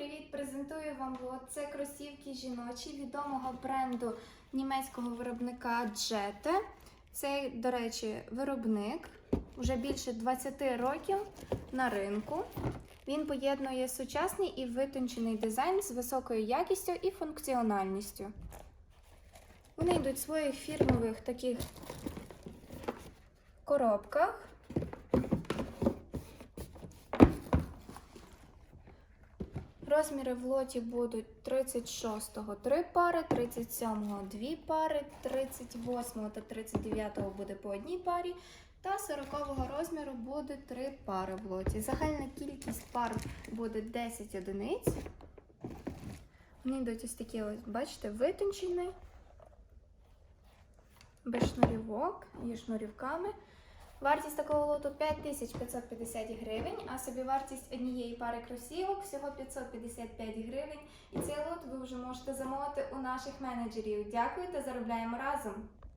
привіт! Презентую вам. Це кросівки жіночі відомого бренду німецького виробника Jette. Цей, до речі, виробник вже більше 20 років на ринку. Він поєднує сучасний і витончений дизайн з високою якістю і функціональністю. Вони йдуть в своїх фірмових таких коробках. Розміри в лоті будуть 36-го 3 пари, 37-го 2 пари, 38-го та 39-го буде по одній парі, та 40-го розміру буде 3 пари в лоті. Загальна кількість пар буде 10 одиниць. Вони йдуть ось такі, ось, бачите, витончені, без шнурівок, є шнурівками. Вартість такого лоту 5550 гривень, а собівартість однієї пари кросівок всього 555 гривень. І цей лот ви вже можете замовити у наших менеджерів. Дякую та заробляємо разом!